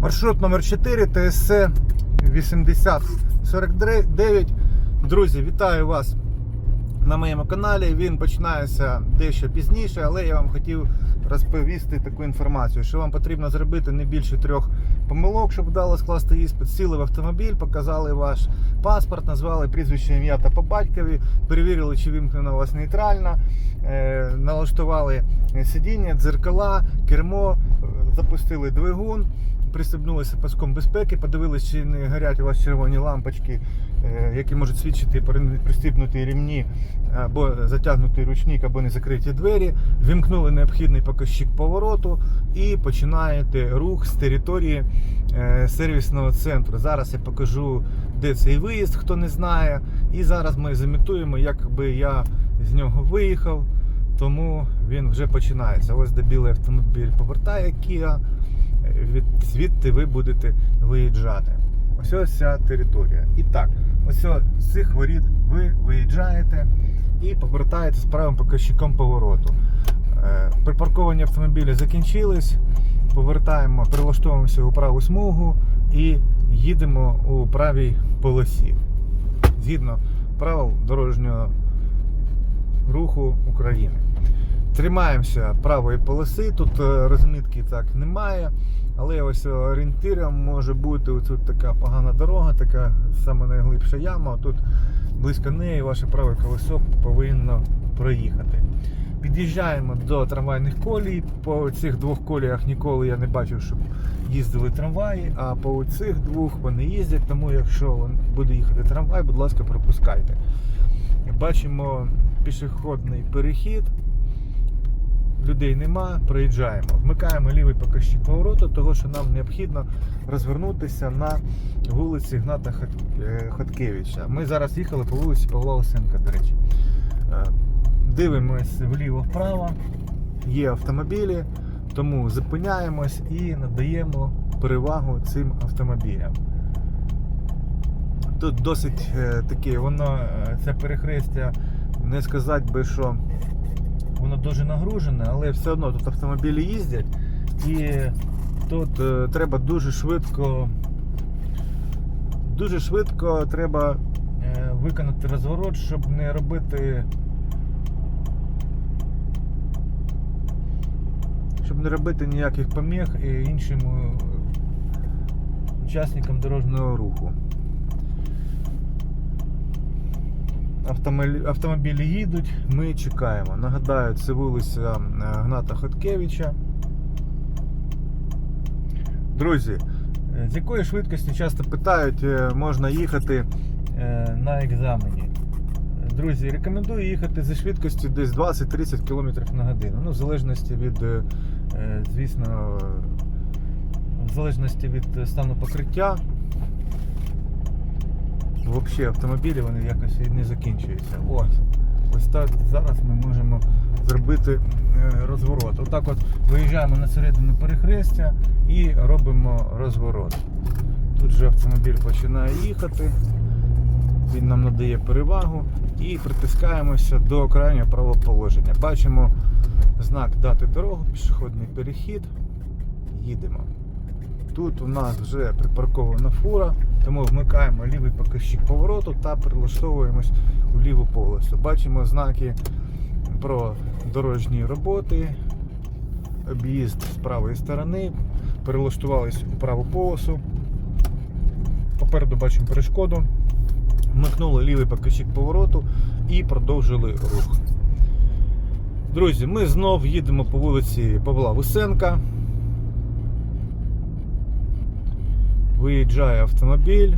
Маршрут номер 4 ТСЦ 8049. Друзі, вітаю вас на моєму каналі. Він починається дещо пізніше, але я вам хотів розповісти таку інформацію, що вам потрібно зробити не більше трьох помилок, щоб вдало скласти іспит. Сіли в автомобіль, показали ваш паспорт, назвали прізвище ім'я та по батькові, перевірили, чи вимкнено у вас нейтрально, е, налаштували сидіння, дзеркала, кермо, запустили двигун. Пристебнулися паском безпеки, подивилися, чи не горять у вас червоні лампочки, е, які можуть свідчити про пристібнуті рівні або затягнутий ручник, або не закриті двері. Вімкнули необхідний показчик повороту і починаєте рух з території е, сервісного центру. Зараз я покажу, де цей виїзд, хто не знає. І зараз ми замітуємо, якби я з нього виїхав. Тому він вже починається. Ось де білий автомобіль повертає Kia від звідти ви будете виїжджати. Ось ось ця територія. І так, ось з цих воріт ви виїжджаєте і повертаєте з правим показчиком повороту. Е, Припарковані автомобілі закінчились. Повертаємо, прилаштовуємося у праву смугу і їдемо у правій полосі. Згідно правил дорожнього руху України. Тримаємося правої полоси, тут е, розмітки так немає, але ось орієнтиром може бути тут така погана дорога, така саме найглибша яма. Тут близько неї ваше праве колесо повинно проїхати. Під'їжджаємо до трамвайних колій. По цих двох коліях ніколи я не бачив, щоб їздили трамваї, а по цих двох вони їздять, тому якщо буде їхати трамвай, будь ласка, пропускайте. Бачимо пішохідний перехід людей нема, проїжджаємо. Вмикаємо лівий показчик повороту, того що нам необхідно розвернутися на вулиці Гната е, Хаткевича. Ми зараз їхали по вулиці Павла Осенка, до речі. Е, Дивимось вліво-вправо, є автомобілі, тому зупиняємось і надаємо перевагу цим автомобілям. Тут досить е, таке, воно це перехрестя, не сказати би, що воно дуже нагружене, але все одно тут автомобілі їздять і тут е, треба дуже швидко дуже швидко треба е, виконати розворот, щоб не робити щоб не робити ніяких поміг і іншим е, учасникам дорожнього руху. Автомобілі, їдуть, ми чекаємо. Нагадаю, це вулиця е, Гната Хоткевича. Друзі, е, з якої швидкості часто питають, е, можна їхати на екзамені. Друзі, рекомендую їхати зі швидкістю десь 20-30 км на годину. Ну, в залежності від, звісно, в залежності від стану покриття. Взагалі автомобілі вони якось не закінчуються. Ось. Ось так зараз ми можемо зробити е, розворот. Отак от виїжджаємо на середину перехрестя і робимо розворот. Тут же автомобіль починає їхати, він нам надає перевагу і притискаємося до крайнього правого положення. Бачимо знак дати дорогу, пішохідний перехід. Їдемо. Тут у нас вже припаркована фура, тому вмикаємо лівий показчик повороту та прилаштовуємось у ліву полосу. Бачимо знаки про дорожні роботи, об'їзд з правої сторони, перелаштувались у праву полосу. Попереду бачимо перешкоду. Вмикнули лівий показчик повороту і продовжили рух. Друзі, ми знов їдемо по вулиці Павла Вусенка. Виїжджає автомобіль,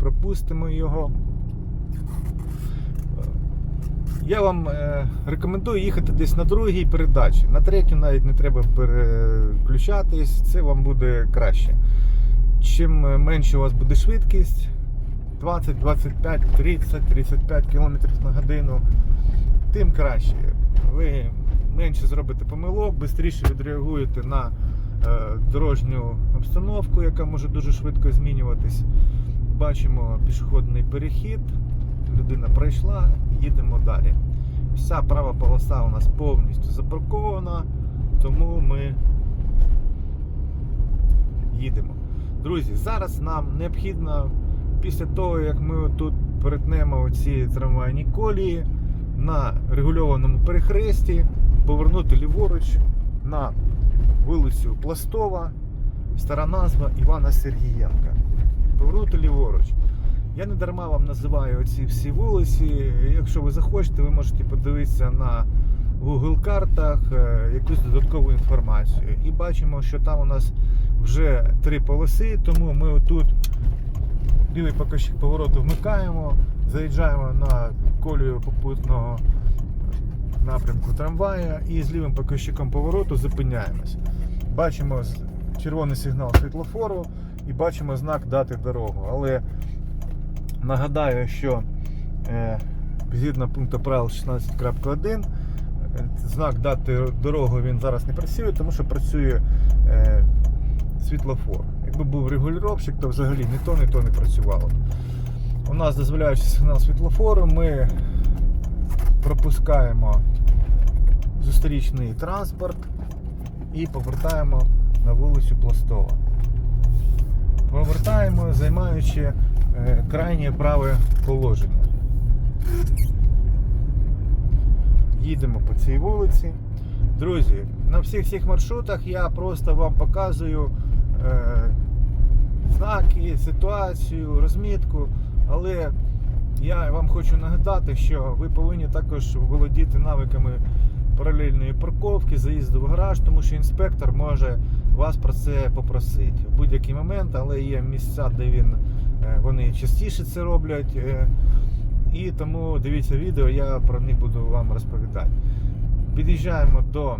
пропустимо його. Я вам е, рекомендую їхати десь на другій передачі. На третю навіть не треба переключатись, це вам буде краще. Чим менше у вас буде швидкість, 20, 25, 30, 35 км на годину, тим краще. Ви менше зробите помилок, швидше відреагуєте на е, дорожню обстановку, яка може дуже швидко змінюватись. Бачимо пішохідний перехід, людина пройшла, їдемо далі. Вся права полоса у нас повністю запаркована, тому ми їдемо. Друзі, зараз нам необхідно після того, як ми тут перетнемо ці трамвайні колії на регульованому перехресті, повернути ліворуч на вулицю Пластова, стара назва Івана Сергієнка. Повернути ліворуч. Я не дарма вам називаю ці всі вулиці. Якщо ви захочете, ви можете подивитися на Google картах е, якусь додаткову інформацію. І бачимо, що там у нас вже три полоси, тому ми отут лівий покажчик повороту вмикаємо, заїжджаємо на колію попутного напрямку трамвая і з лівим показчиком повороту зупиняємось. Бачимо червоний сигнал світлофору і бачимо знак дати дорогу. Але нагадаю, що е, згідно пункту правил 16.1 е, знак дати дорогу він зараз не працює, тому що працює е, світлофор. Якби був регулюровщик, то взагалі ні то, ні то не працювало. У нас дозволяючи сигнал світлофору, ми пропускаємо зустрічний транспорт і повертаємо на вулицю Пластова. Повертаємо, займаючи е, крайнє праве положення. Їдемо по цій вулиці. Друзі, на всіх цих маршрутах я просто вам показую е, знаки, ситуацію, розмітку, але я вам хочу нагадати, що ви повинні також володіти навиками паралельної парковки, заїзду в гараж, тому що інспектор може вас про це попросити в будь-який момент, але є місця, де він, е, вони частіше це роблять. е, І тому дивіться відео, я про них буду вам розповідати. Під'їжджаємо до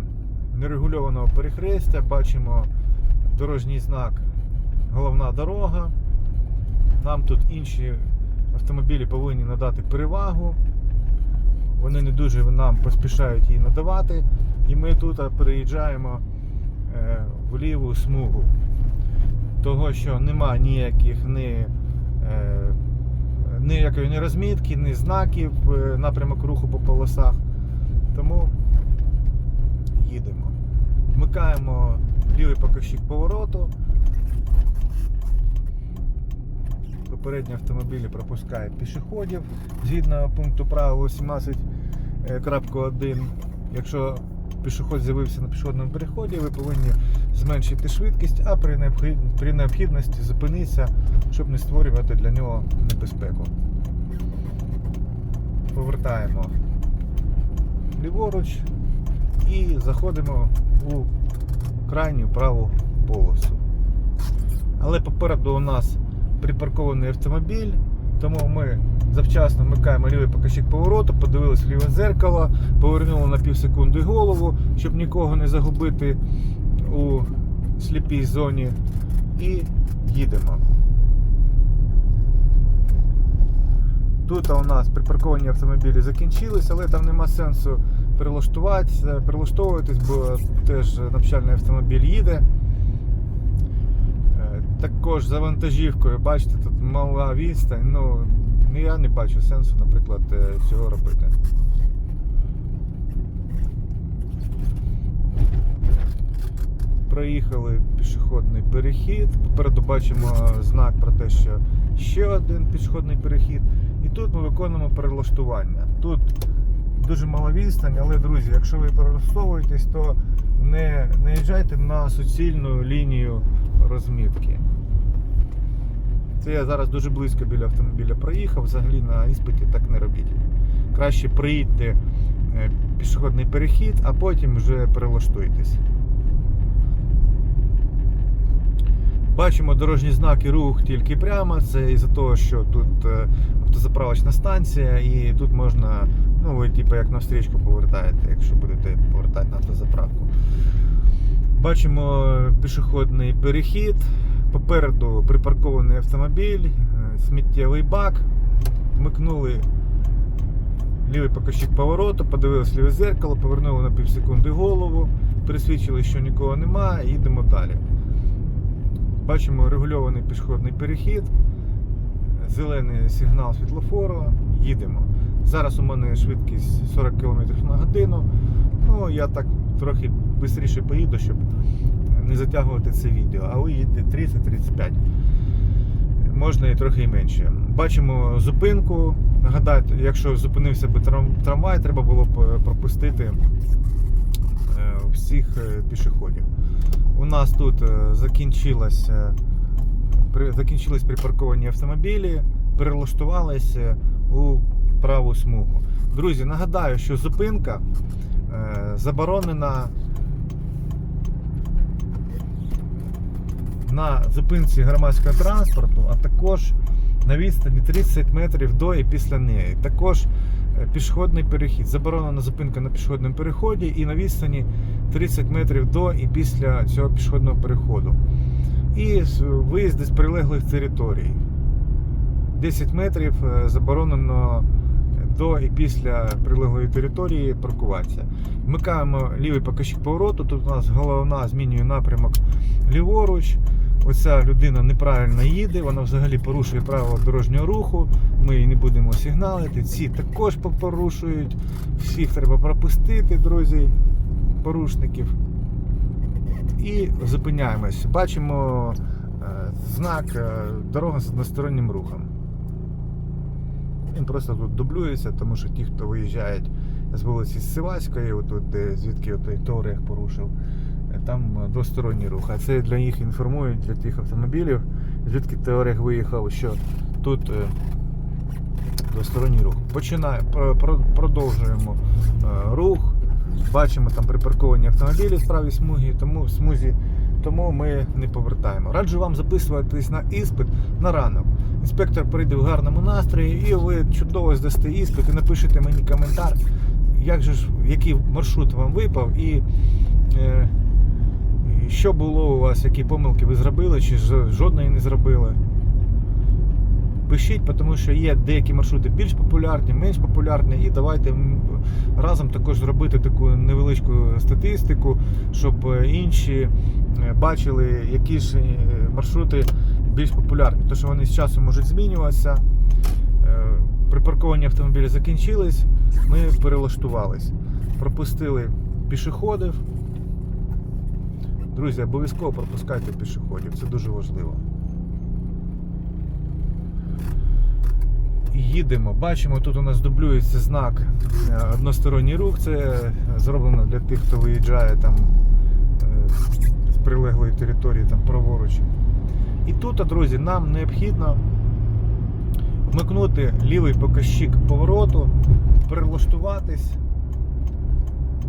нерегульованого перехрестя, бачимо дорожній знак головна дорога. Нам тут інші автомобілі повинні надати перевагу. Вони не дуже нам поспішають її надавати. І ми тут переїжджаємо е, в ліву смугу. Того, що нема ніяких ні, е, ніякої ні розмітки, ні знаків, е, напрямок руху по полосах. Тому їдемо. Вмикаємо лівий покажчик повороту. Попередні автомобілі пропускають пішоходів згідно пункту правил 18.1. Якщо пішоход з'явився на пішохідному переході, ви повинні зменшити швидкість, а при необхідності зупинитися, щоб не створювати для нього небезпеку. Повертаємо ліворуч і заходимо у крайню праву полосу. Але попереду у нас припаркований автомобіль, тому ми завчасно вмикаємо лівий покажчик повороту, подивилися ліве дзеркало, повернули на пів секунди голову, щоб нікого не загубити у сліпій зоні. І їдемо. Тут у нас припарковані автомобілі закінчились, але там нема сенсу прилаштуватися, прилаштовуватись, бо теж навчальний автомобіль їде. Також за вантажівкою, бачите, тут мала відстань. Ну, я не бачу сенсу, наприклад, е, цього робити. Проїхали пішохідний перехід. Попереду бачимо знак про те, що ще один пішохідний перехід. І тут ми виконуємо перелаштування. Тут дуже мала відстань, але друзі, якщо ви перелаштовуєтесь, то не їжджайте на суцільну лінію розмітки. Це я зараз дуже близько біля автомобіля проїхав, взагалі на іспиті так не робіть. Краще приїдьте е, пішохідний перехід, а потім вже перелаштуйтесь. Бачимо дорожні знаки рух тільки прямо. Це із-за того, що тут е, автозаправочна станція, і тут можна, ну ви типу як на стрічку повертаєте, якщо будете повертати на автозаправку. Бачимо пішохідний перехід. Попереду припаркований автомобіль, е, сміттєвий бак. Вмикнули лівий покажчик повороту, подивилися ліве зеркало, повернули на пів секунди голову, пересвідчили, що нікого немає, і їдемо далі. Бачимо регульований пішохідний перехід, зелений сигнал світлофору, їдемо. Зараз у мене швидкість 40 км на годину. Ну, я так трохи швидше поїду, щоб не затягувати це відео. А ви їдете 25. Можна і трохи і менше. Бачимо зупинку. Нагадайте, якщо зупинився би трамвай, треба було б е, пропустити е, всіх е, пішоходів. У нас тут закінчились припарковані автомобілі, перелаштувалися у праву смугу. Друзі, нагадаю, що зупинка заборонена на зупинці громадського транспорту, а також на відстані 30 метрів до і після неї. Також е, пішохідний перехід. Заборонена зупинка на пішохідному переході і на відстані 30 метрів до і після цього пішохідного переходу. І виїзди з прилеглих територій. 10 метрів е, заборонено до і після прилеглої території паркуватися. Вмикаємо лівий показчик повороту. Тут у нас головна змінює напрямок ліворуч. Оця людина неправильно їде, вона взагалі порушує правила дорожнього руху. Ми її не будемо сигналити. Ці також порушують. Всіх треба пропустити, друзі, порушників. І зупиняємось. Бачимо е, знак е, дорога з одностороннім рухом. Він просто тут дублюється, тому що ті, хто виїжджають з вулиці Сивацької, отут, звідки той Торех порушив, там е, двосторонній рух. А це для них інформують для тих автомобілів, звідки Теорех виїхав, що тут е, двосторонній рух. Починає, про- про- продовжуємо е, рух. Бачимо там припарковані автомобілі в правій смузі, тому смузі, тому ми не повертаємо. Раджу вам записуватись на іспит на ранок. Інспектор прийде в гарному настрої, і ви чудово здасте іспит і напишете мені коментар, як же ж, який маршрут вам випав і е, що було у вас, які помилки ви зробили, чи жодної не зробили. Пишіть, тому що є деякі маршрути більш популярні, менш популярні, і давайте разом також зробити таку невеличку статистику, щоб е, інші е, бачили, які ж е, маршрути більш популярні. Тому що вони з часом можуть змінюватися. Припарковані автомобілі закінчились, ми перелаштувались, пропустили пішоходів. Друзі, обов'язково пропускайте пішоходів, це дуже важливо. Їдемо. Бачимо, тут у нас дублюється знак е, односторонній рух. Це зроблено для тих, хто виїжджає там е, з прилеглої території там праворуч. І тут, друзі, нам необхідно вмикнути лівий показчик повороту, перелаштуватись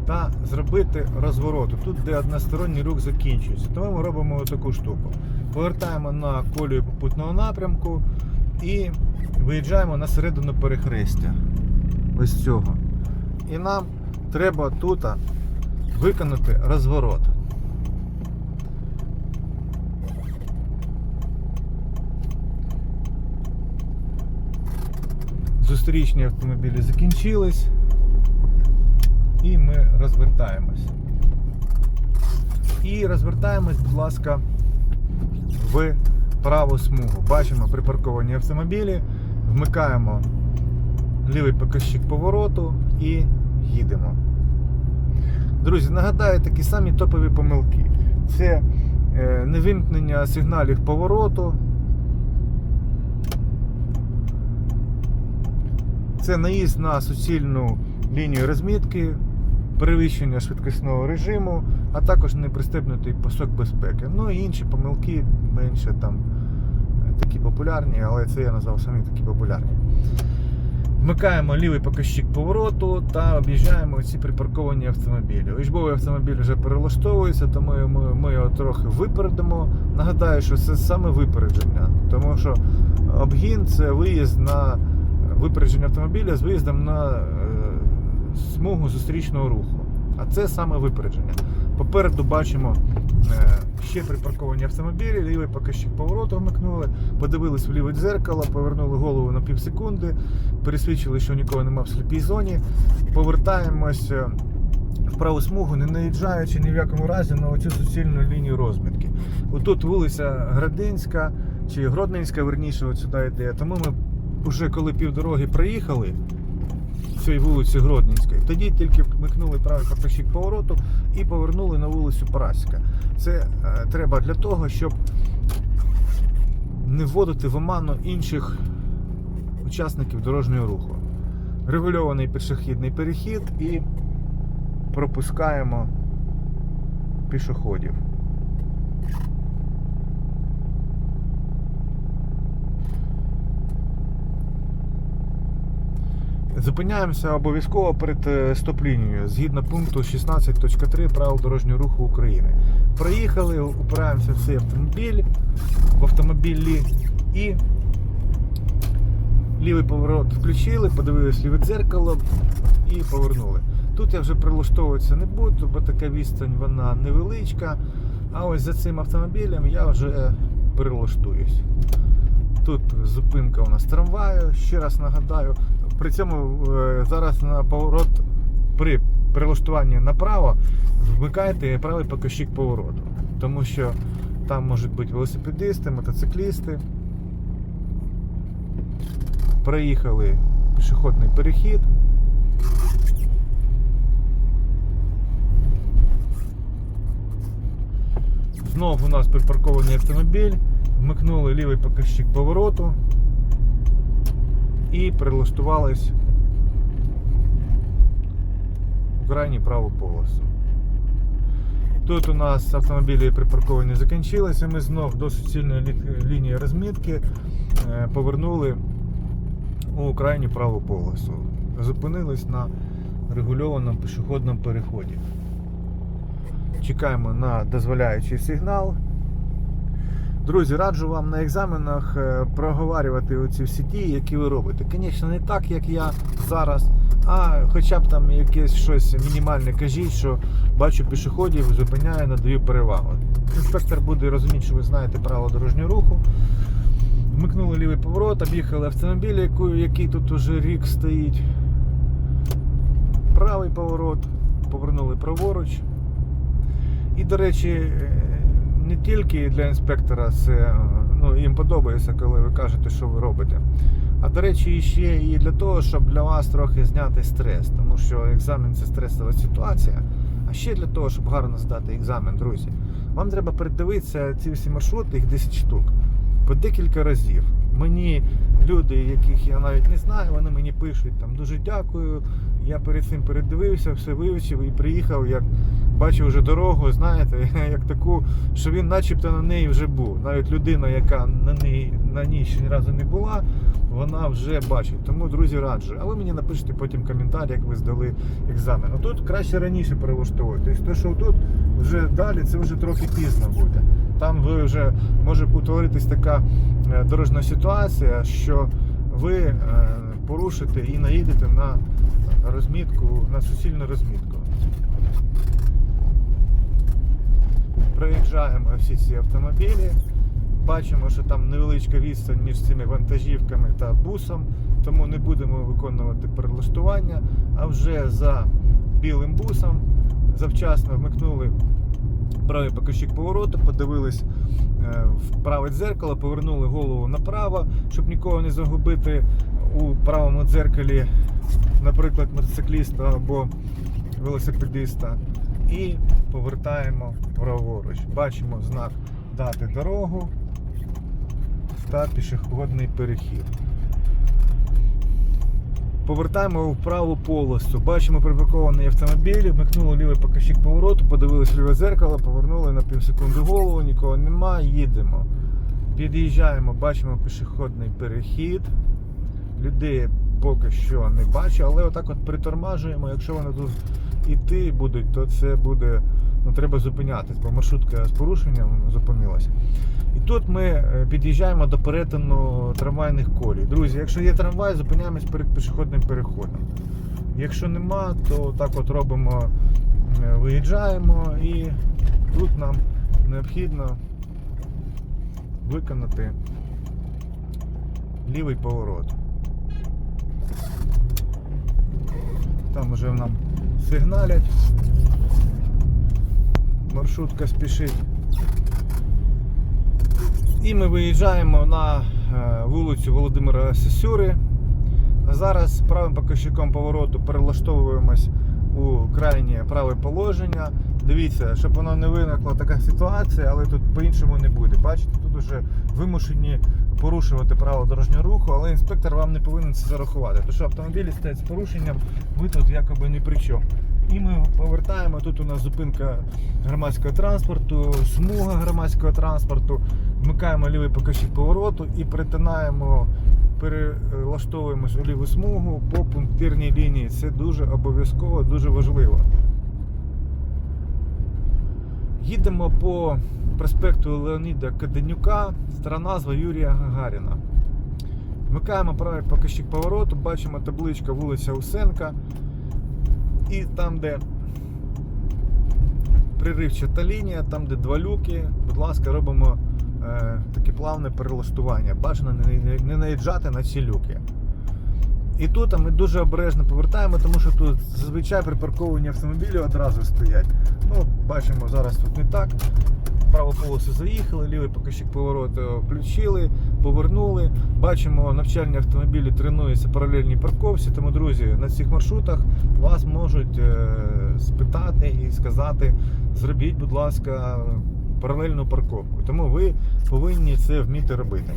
та зробити розворот. Тут, де односторонній рух закінчується. Тому ми робимо таку штуку. Повертаємо на колію попутного напрямку і виїжджаємо на середину перехрестя. Ось цього. І нам треба тут виконати розворот. Зустрічні автомобілі закінчились. І ми розвертаємось. І розвертаємось, будь ласка, в праву смугу. Бачимо припарковані автомобілі, вмикаємо лівий показчик повороту і їдемо. Друзі, нагадаю такі самі топові помилки. Це е, невимкнення сигналів повороту. Це наїзд на суцільну лінію розмітки, перевищення швидкісного режиму, а також непристебнутий пасок безпеки. Ну і інші помилки менше там е, такі популярні, але це я назвав самі такі популярні. Вмикаємо лівий показчик повороту та об'їжджаємо ці припарковані автомобілі. Учбовий автомобіль вже перелаштовується, тому ми, ми його трохи випередимо. Нагадаю, що це саме випередження, тому що обгін це виїзд на випередження автомобіля з виїздом на е, смугу зустрічного руху. А це саме випередження. Попереду бачимо е, ще припарковані автомобілі, лівий показчик повороту вмикнули, подивились в ліве дзеркало, повернули голову на пів секунди, пересвідчили, що нікого немає в сліпій зоні. Повертаємось е, в праву смугу, не наїжджаючи ні в якому разі на оцю суцільну лінію розмітки. Отут вулиця Градинська чи Гродненська, верніше, от сюди йде. Тому ми вже коли півдороги проїхали цієї вулиці Гродненської, тоді тільки вмикнули правий показчик повороту і повернули на вулицю Параська. Це е, треба для того, щоб не вводити в оману інших учасників дорожнього руху. Регульований пішохідний перехід і пропускаємо пішоходів. Зупиняємося обов'язково перед е, стоп-лінією згідно пункту 16.3 правил дорожнього руху України. Проїхали, упираємося в цей автомобіль в автомобілі і лівий поворот включили, подивились ліве дзеркало і повернули. Тут я вже прилаштовуватися не буду, бо така відстань вона невеличка. А ось за цим автомобілем я вже прилаштуюсь. Тут зупинка у нас трамваю, ще раз нагадаю. При цьому е, зараз на поворот при прилаштуванні направо вмикайте правий покажчик повороту. Тому що там можуть бути велосипедисти, мотоциклісти. Проїхали пішохідний перехід. Знов у нас припаркований автомобіль. Вмикнули лівий покажчик повороту і прилаштувались в крайню праву полосу. Тут у нас автомобілі припарковані закінчилися. Ми знов до суцільної лі- лінії розмітки е, повернули у крайню праву полосу. Зупинились на регульованому пішохідному переході. Чекаємо на дозволяючий сигнал. Друзі, раджу вам на екзаменах е, проговорювати оці всі дії, які ви робите. Звісно, не так, як я зараз, а хоча б там якесь щось мінімальне кажіть, що бачу пішоходів, зупиняю, надаю перевагу. Інспектор буде розуміти, що ви знаєте правила дорожнього руху. Вмикнули лівий поворот, об'їхали автомобіль, який тут уже рік стоїть. Правий поворот, повернули праворуч. І, до речі, е, не тільки для інспектора це ну, їм подобається, коли ви кажете, що ви робите. А до речі, ще і для того, щоб для вас трохи зняти стрес, тому що екзамен це стресова ситуація. А ще для того, щоб гарно здати екзамен, друзі, вам треба передивитися ці всі маршрути, їх 10 штук, по декілька разів. Мені люди, яких я навіть не знаю, вони мені пишуть там дуже дякую. Я перед цим передивився, все вивчив і приїхав, як бачив вже дорогу, знаєте, як таку, що він начебто на неї вже був. Навіть людина, яка на ній на ній ще ні разу не була, вона вже бачить. Тому, друзі, раджу. А ви мені напишете потім коментар, як ви здали екзамен. А тут краще раніше перелаштовуйтесь. Те, що тут вже далі, це вже трохи пізно буде. Там ви вже може утворитись така е, дорожня ситуація, що ви е, порушите і наїдете на розмітку, на суцільну розмітку. Проїжджаємо всі ці автомобілі. Бачимо, що там невеличка відстань між цими вантажівками та бусом, тому не будемо виконувати перелаштування. А вже за білим бусом завчасно вмикнули правий покажчик повороту, подивились е, в праве дзеркало, повернули голову направо, щоб нікого не загубити у правому дзеркалі, наприклад, мотоцикліста або велосипедиста. І повертаємо праворуч. Бачимо знак дати дорогу та пішохідний перехід. Повертаємо в праву полосу. Бачимо припаркований автомобіль, вмикнули лівий покажчик повороту, подивились ліве зеркало, повернули на півсекунди голову, нікого нема, їдемо. Під'їжджаємо, бачимо пішохідний перехід. Людей поки що не бачу, але отак от притормажуємо. Якщо вони тут іти будуть, то це буде. Ну, треба зупинятись, бо маршрутка з порушенням зупинилася. І тут ми е, під'їжджаємо до перетину трамвайних колій. Друзі, якщо є трамвай, зупиняємось перед пішохідним переходом. Якщо нема, то так от робимо, е, виїжджаємо і тут нам необхідно виконати лівий поворот. Там вже нам сигналять. Маршрутка спішить. І ми виїжджаємо на е, вулицю Володимира Сесюри. Зараз правим покажчиком повороту перелаштовуємось у крайнє праве положення. дивіться, щоб воно не виникла така ситуація, але тут по-іншому не буде. Бачите, тут вже вимушені порушувати право дорожнього руху, але інспектор вам не повинен це зарахувати. Тому що автомобілі стоять з порушенням, ви тут якоби ні при чому. І ми повертаємо. Тут у нас зупинка громадського транспорту, смуга громадського транспорту. Вмикаємо лівий покажчик повороту і перетинаємо, перелаштовуємось у ліву смугу по пунктирній лінії. Це дуже обов'язково, дуже важливо. Їдемо по проспекту Леоніда Каденюка, стара назва Юрія Гагаріна. Вмикаємо правий покажчик повороту, бачимо табличка вулиця Усенка. І там, де приривчата лінія, там, де два люки, будь ласка, робимо е, таке плавне перелаштування. Бажано не, не, наїжджати на ці люки. І тут ми дуже обережно повертаємо, тому що тут зазвичай припарковані автомобілі одразу стоять. Ну, бачимо, зараз тут не так. Праву полосу заїхали, лівий покажчик повороту включили, повернули. Бачимо, навчальні автомобілі тренуються паралельній парковці. Тому, друзі, на цих маршрутах вас можуть е, спитати і сказати: зробіть, будь ласка, паралельну парковку. Тому ви повинні це вміти робити.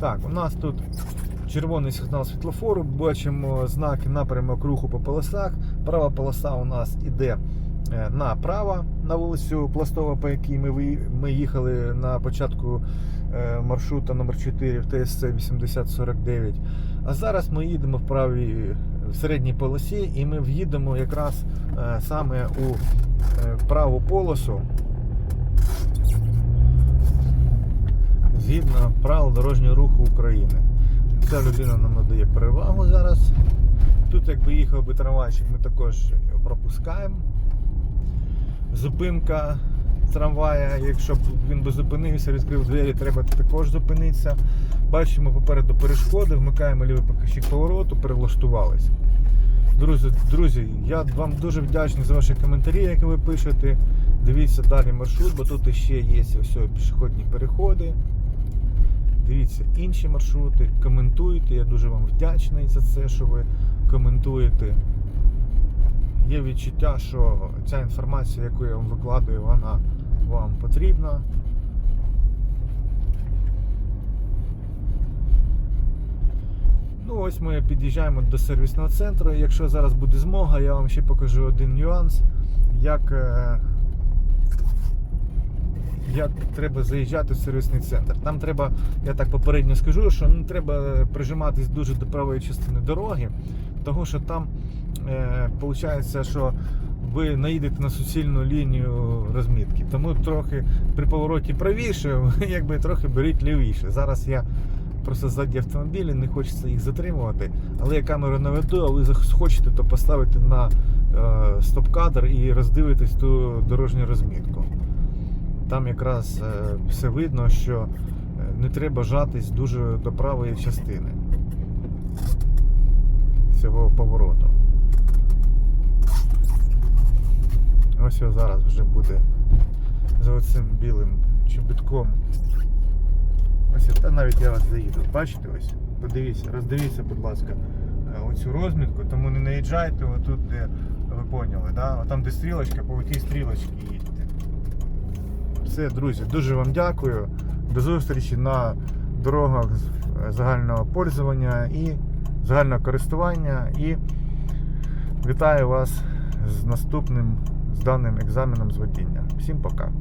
Так, у нас тут червоний сигнал світлофору, бачимо знаки напрямок руху по полосах. Права полоса у нас іде направо на вулицю Пластова, по якій ми, ми їхали на початку е, маршрута номер 4 в ТСЦ 8049. А зараз ми їдемо в правій в середній полосі і ми в'їдемо якраз е, саме у е, праву полосу. Згідно правил дорожнього руху України. Ця людина нам надає перевагу зараз. Тут, якби їхав би трамвайчик, ми також пропускаємо. Зупинка трамвая, якщо б він би зупинився, відкрив двері, треба також зупинитися. Бачимо попереду перешкоди, вмикаємо лівий покажчик повороту, перелаштувалися. Друзі, друзі, я вам дуже вдячний за ваші коментарі, які ви пишете. Дивіться далі маршрут, бо тут ще є ось пішохідні переходи. Дивіться інші маршрути, коментуйте. Я дуже вам вдячний за це, що ви коментуєте. Є відчуття, що ця інформація, яку я вам викладаю, вона вам потрібна. Ну, ось ми під'їжджаємо до сервісного центру. Якщо зараз буде змога, я вам ще покажу один нюанс, як, е, як треба заїжджати в сервісний центр. Там треба, я так попередньо скажу, що не треба прижиматись дуже до правої частини дороги, того що там е, виходить, що ви наїдете на суцільну лінію розмітки. Тому трохи при повороті правіше, якби трохи беріть лівіше. Зараз я просто ззаді автомобілі, не хочеться їх затримувати. Але я камеру наведу, а ви захочете, то поставите на е, стоп-кадр і роздивитесь ту дорожню розмітку. Там якраз е, все видно, що не треба жатись дуже до правої частини цього повороту. Ось його зараз вже буде за оцим білим чобітком. Ось та навіть я вас заїду. Бачите ось? Подивіться, роздивіться, будь ласка, е, оцю розмітку, тому не наїжджайте отут, де ви поняли, да? там де стрілочка, по тій стрілочці їдьте. Все, друзі, дуже вам дякую. До зустрічі на дорогах е, загального пользування і загального користування. І вітаю вас з наступним зданим екзаменом з водіння. Всім пока.